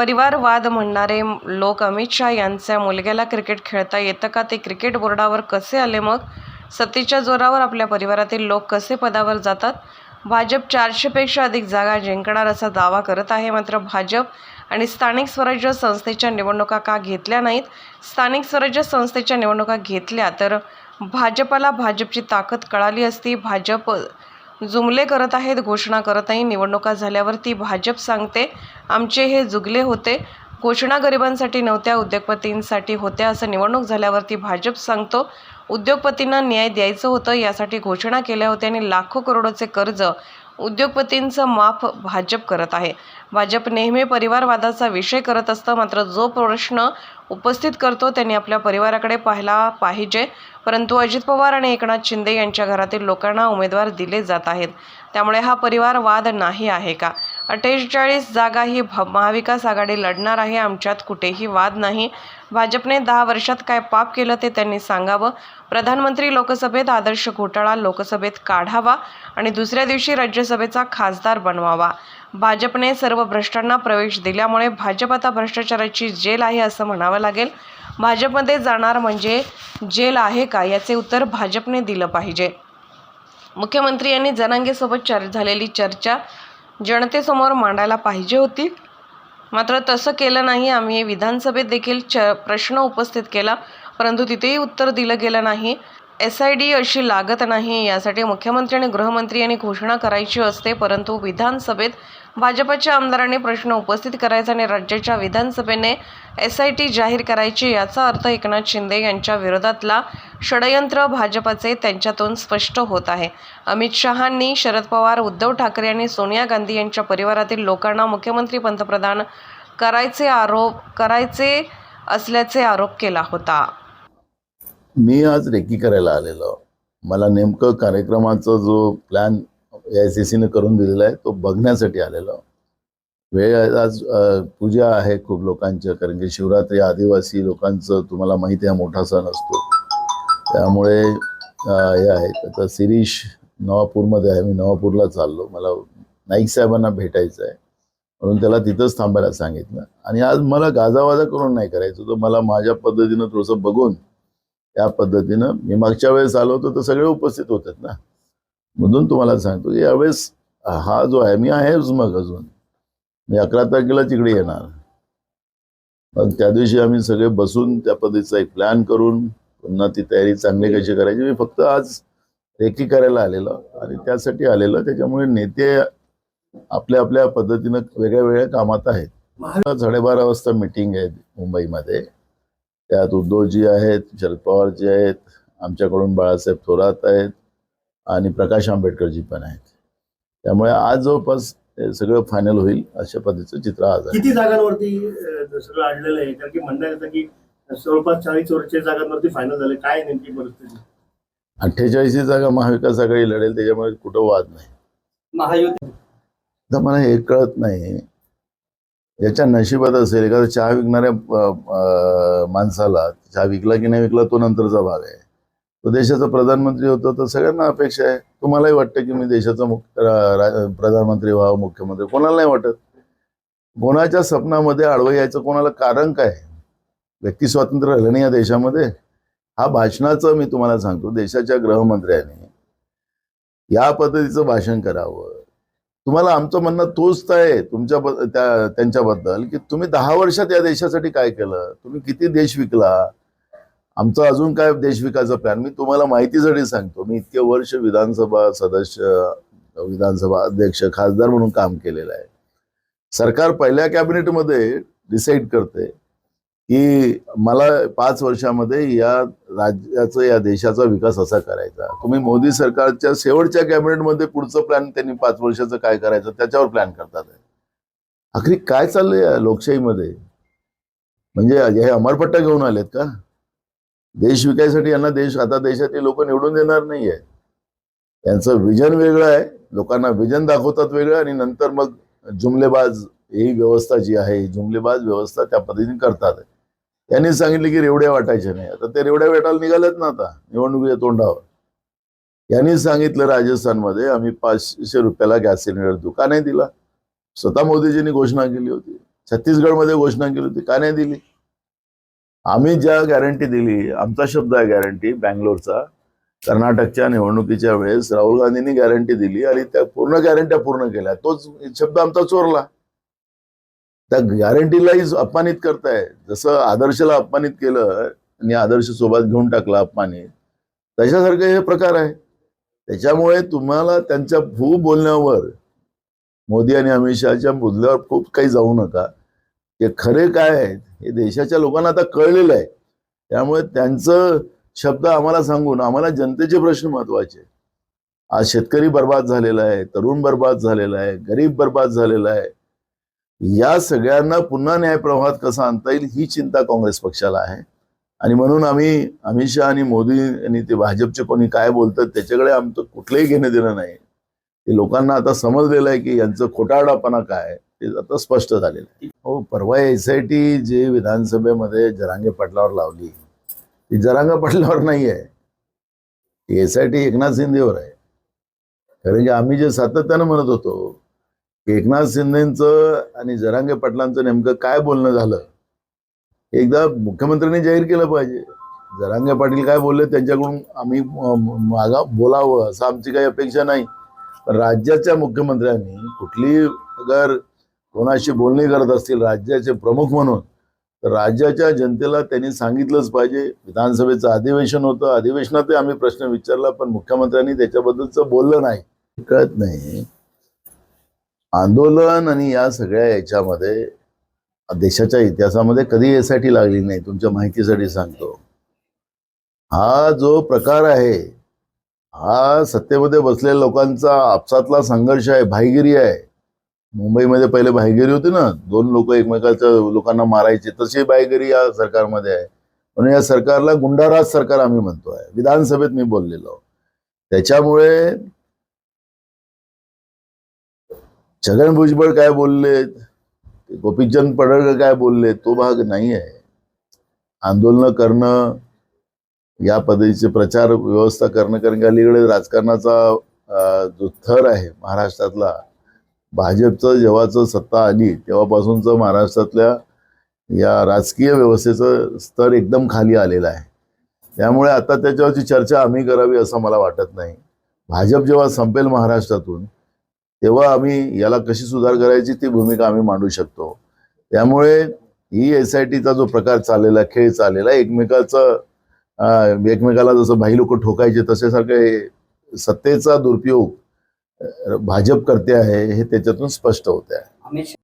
परिवारवाद म्हणणारे लोक अमित शहा यांच्या मुलग्याला क्रिकेट खेळता येतं का? ते क्रिकेट बोर्डावर कसे आले मग? सत्तेच्या जोरावर आपल्या परिवारातील लोक कसे पदावर जातात? भाजप चारशेपेक्षा अधिक जागा जिंकणार असा दावा करत आहे मात्र भाजप आणि स्थानिक स्वराज्य संस्थेच्या निवडणुका का घेतल्या नाहीत? स्थानिक स्वराज्य संस्थेच्या निवडणुका घेतल्या तर भाजपला भाजपची ताकद कळाली असती. भाजप जुमले करत आहेत घोषणा करत नाही निवडणुका झाल्यावर ती भाजप सांगते आमचे हे जुगले होते. घोषणा गरिबांसाठी नव्हत्या उद्योगपतींसाठी होत्या. असं निवडणूक झाल्यावरती भाजप सांगतो उद्योगपतींना न्याय द्यायचं होतं. यासाठी घोषणा केल्या होत्या आणि लाखो करोडोचे कर्ज उद्योगपतींचं माफ भाजप करत आहे. भाजप नेहमी परिवारवादाचा विषय करत असतं मात्र जो प्रश्न उपस्थित करतो त्यांनी आपल्या परिवाराकडे पाहायला पाहिजे. परंतु अजित पवार आणि एकनाथ शिंदे यांच्या घरातील लोकांना उमेदवार दिले जात आहेत. त्यामुळे हा परिवार वाद नाही आहे का? अठ्ठेचाळीस जागा ही भ महाविकास आघाडी लढणार आहे. आमच्यात कुठेही वाद नाही. भाजपने दहा वर्षात काय पाप केलं ते त्यांनी सांगावं. प्रधानमंत्री लोकसभेत आदर्श घोटाळा लोकसभेत काढावा आणि दुसऱ्या दिवशी राज्यसभेचा खासदार बनवावा. भाजपने सर्व भ्रष्टांना प्रवेश दिल्यामुळे भाजप आता भ्रष्टाचाराची जेल आहे असं म्हणावं लागेल. भाजपमध्ये जाणार म्हणजे जेल आहे का याचे उत्तर भाजपने दिलं पाहिजे. मुख्यमंत्री यांनी जनांगेसोबत चर झालेली चर्चा जनतेसमोर मांडायला पाहिजे होती. मात्र तसं केलं नाही आम्ही विधानसभेत देखील च प्रश्न उपस्थित केला परंतु तिथेही उत्तर दिलं गेलं नाही. एस आय डी अशी लागत नाही यासाठी मुख्यमंत्री आणि गृहमंत्री यांनी घोषणा करायची असते परंतु विधानसभेत भाजपच्या आमदारांनी प्रश्न उपस्थित करायचा आणि राज्याच्या विधानसभेने एस आय टी जाहीर करायची याचा अर्थ एकनाथ शिंदे यांच्या विरोधातला षडयंत्र भाजपचे त्यांच्यातून स्पष्ट होत आहे. अमित शहांनी शरद पवार उद्धव ठाकरे आणि सोनिया गांधी यांच्या परिवारातील लोकांना मुख्यमंत्री पंतप्रधान करायचे आरोप करायचे असल्याचे आरोप केला होता. मी आज रेकी करायला आलेलो. मला नेमकं कार्यक्रमाचा जो प्लॅन ए आय सी सीनं करून दिलेला आहे तो बघण्यासाठी आलेलो. वेळ आज पूजा आहे खूप लोकांच्या कारण की शिवरात्री आदिवासी लोकांचं तुम्हाला माहिती आहे मोठा सण असतो. त्यामुळे हे आहे. आता शिरीष नवापूरमध्ये आहे मी नवापूरला चाललो. मला नाईक साहेबांना भेटायचं आहे. म्हणून त्याला तिथंच थांबायला सांगितलं. आणि आज मला गाजावाजा करून नाही करायचं तर मला माझ्या पद्धतीनं थोडंसं बघून त्या पद्धतीनं. मी मागच्या वेळेस आलो होतो तर सगळे उपस्थित होते ना. म्हणून तुम्हाला सांगतो की यावेळेस हा जो आहे मी आहेच मग अजून. मी अकरा तारखेला तिकडे येणार. मग त्या दिवशी आम्ही सगळे बसून त्या पद्धतीचा एक प्लॅन करून पुन्हा ती तयारी चांगली कशी करायची मी फक्त आज रेकी करायला आलेलो आणि त्यासाठी आलेलो. त्याच्यामुळे नेते आपल्या आपल्या पद्धतीनं वेगळ्या वेगळ्या कामात आहेत. साडेबारा वाजता मिटिंग आहे मुंबईमध्ये. त्यात उद्धवजी आहेत शरद पवारजी आहेत आमच्याकडून बाळासाहेब थोरात आहेत आणि प्रकाश आंबेडकरजी पण आहेत. त्यामुळे आज जवळपास सगळं फायनल होईल अशा पद्धतीचं चित्र आज आहे. किती जागांवरती सगळं आणलेलं आहे? कारण की म्हणण्यात येतं की जवळपास चाळीस वरच्या जागांवरती फायनल झाले. काय नेमकी परिस्थिती? अठ्ठेचाळीस जागा महाविकास आघाडी लढेल त्याच्यामुळे कुठं वाद नाही. महायुती. मला हे कळत नाही. याच्या नशिबात असेल एखादा चहा विकणाऱ्या माणसाला हा विकला की नाही विकला तो नंतरचा भाग आहे. तो देशाचा प्रधानमंत्री होतो तर सगळ्यांना अपेक्षा आहे. तुम्हालाही वाटतं की मी देशाचा मुख्य प्रधानमंत्री व्हावं मुख्यमंत्री. कोणाला नाही वाटत? कोणाच्या स्वप्नामध्ये आडवं यायचं कोणाला कारण काय? व्यक्ती स्वातंत्र्य राहिलं नाही या देशामध्ये. हा भाषणाचं मी तुम्हाला सांगतो देशाच्या गृहमंत्र्यांनी या पद्धतीचं भाषण करावं. तुम्हाला आमचं म्हणणं तोच तर आहे तुमच्या त्या त्यांच्याबद्दल की तुम्ही दहा वर्षात या देशासाठी काय केलं? तुम्ही किती देश विकला? आमचा अजून काय देश विकायचा प्लॅन मी तुम्हाला माहितीसाठी सांगतो. मी इतके वर्ष विधानसभा सदस्य विधानसभा अध्यक्ष खासदार म्हणून काम केलेलं आहे. सरकार पहिल्या कॅबिनेटमध्ये डिसाईड करते. की मला पाच वर्षामध्ये या राज्याचा या देशाचा विकास असा करायचा. तुम्ही मोदी सरकारच्या शेवटच्या कॅबिनेटमध्ये पुढचं प्लॅन त्यांनी पाच वर्षाचं काय करायचं त्याच्यावर प्लॅन करतात. आखरी काय चाललंय या लोकशाहीमध्ये? म्हणजे हे अमरपट्टा घेऊन आलेत का? देश विकायसाठी यांना देश आता देशातील लोक निवडून देणार नाहीये. त्यांचं विजन वेगळं आहे. लोकांना विजन दाखवतात वेगळं आणि नंतर मग जुमलेबाज ही व्यवस्था जी आहे ही जुमलेबाज व्यवस्था त्या पद्धतीने करतात. त्यांनी सांगितले की रेवड्या वाटायच्या नाही. आता ते रेवड्या वेटायला निघाल्यात ना आता निवडणुकीच्या तोंडावर. यांनी सांगितलं राजस्थानमध्ये आम्ही पाचशे रुपयाला गॅस सिलेंडर देऊ का नाही दिला. स्वतः मोदीजींनी घोषणा केली होती. छत्तीसगडमध्ये घोषणा केली होती का नाही दिली? आम्ही ज्या गॅरंटी दिली आमचा शब्द आहे गॅरंटी बँगलोरचा. कर्नाटकच्या निवडणुकीच्या वेळेस राहुल गांधींनी गॅरंटी दिली आणि त्या पूर्ण गॅरंट्या पूर्ण केल्या. तोच शब्द आमचा चोरला. त्या गॅरंटीलाही अपमानित करताय. जसं आदर्शला अपमानित केलं आणि आदर्श सोबत घेऊन टाकला अपमानित तशासारखे हे प्रकार आहे. त्याच्यामुळे तुम्हाला त्यांच्या खूप बोलण्यावर मोदी आणि अमित शहाच्या बोलल्यावर खूप काही जाऊ नका. ते खरे काय आहेत हे देशाच्या लोकांना आता कळलेलं आहे. त्यामुळे त्यांचं शब्द आम्हाला सांगून आम्हाला जनतेचे प्रश्न महत्त्वाचे आज शेतकरी बर्बाद झालेला आहे तरुण बर्बाद झालेला आहे गरीब बर्बाद झालेला आहे. या सगळ्यांना पुन्हा न्यायप्रवाहात कसा आणता येईल ही चिंता काँग्रेस पक्षाला आहे. आणि म्हणून आम्ही अमित शहा आणि मोदी आणि ते भाजपचे कोणी काय बोलतात त्याच्याकडे आमचं कुठलंही घेणं देणं नाही. ते लोकांना आता समजलेलं आहे की यांचं खोटारडापणा काय ते आता स्पष्ट झालेलं आहे. हो परवा एस आय टी जे विधानसभेमध्ये जरांगे पाटलावर लावली. ती जरांगे पाटलावर नाही आहे. एस आय टी एकनाथ शिंदेवर आहे. कारण की आम्ही जे सातत्यानं म्हणत होतो एकनाथ शिंदेचं आणि जरांगे पाटलांचं नेमकं काय बोलणं झालं? एकदा मुख्यमंत्र्यांनी जाहीर केलं पाहिजे. जरांगे पाटील काय बोलले त्यांच्याकडून आम्ही मागा बोलावं असं आमची काही अपेक्षा नाही. पण राज्याच्या मुख्यमंत्र्यांनी कुठली अगर कोणाशी बोलणी करत असतील राज्याचे प्रमुख म्हणून तर राज्याच्या जनतेला त्यांनी सांगितलंच पाहिजे. विधानसभेचं अधिवेशन होतं. अधिवेशनातही आम्ही प्रश्न विचारला पण मुख्यमंत्र्यांनी त्याच्याबद्दलचं बोललं नाही. कळत नाही. आंदोलन आणि या सगळ्या याच्यामध्ये देशाच्या इतिहासामध्ये कधी यासाठी लागली नाही तुमच्या माहितीसाठी सांगतो. हा जो प्रकार आहे हा सत्तेमध्ये बसलेल्या लोकांचा आपसातला संघर्ष आहे भाईगिरी आहे. मुंबईमध्ये पहिले भाईगिरी होती ना दोन लोक एकमेकाच्या लोकांना मारायचे तशी भाईगिरी या सरकारमध्ये आहे. म्हणून या सरकारला गुंडाराज सरकार आम्ही म्हणतोय. विधानसभेत मी बोललेलो. त्याच्यामुळे छगन भुजबळ काय बोलले गोपीचंद पडळकर काय बोलले तो भाग नाही आहे आंदोलनं करणं या पद्धतीचे प्रचार व्यवस्था करणं कारण की अलीकडे राजकारणाचा जो थर आहे महाराष्ट्रातला भाजपचं जेव्हाचं सत्ता आली तेव्हापासूनचं महाराष्ट्रातल्या या राजकीय व्यवस्थेचं स्तर एकदम खाली आलेलं आहे. त्यामुळे आता त्याच्यावरची चर्चा आम्ही करावी असं मला वाटत नाही. भाजप जेव्हा संपेल महाराष्ट्रातून तेव्हा आम्ही याला कशी सुधार करायची ती भूमिका आम्ही मांडू शकतो. त्यामुळे ही एस आय टीचा जो प्रकार चाललेला खेळ चाललेला एकमेकाचं एकमेकाला जसं भाई लोक ठोकायचे तसेसारखे सत्तेचा दुरुपयोग भाजप करते आहे हे त्याच्यातून स्पष्ट होत आहे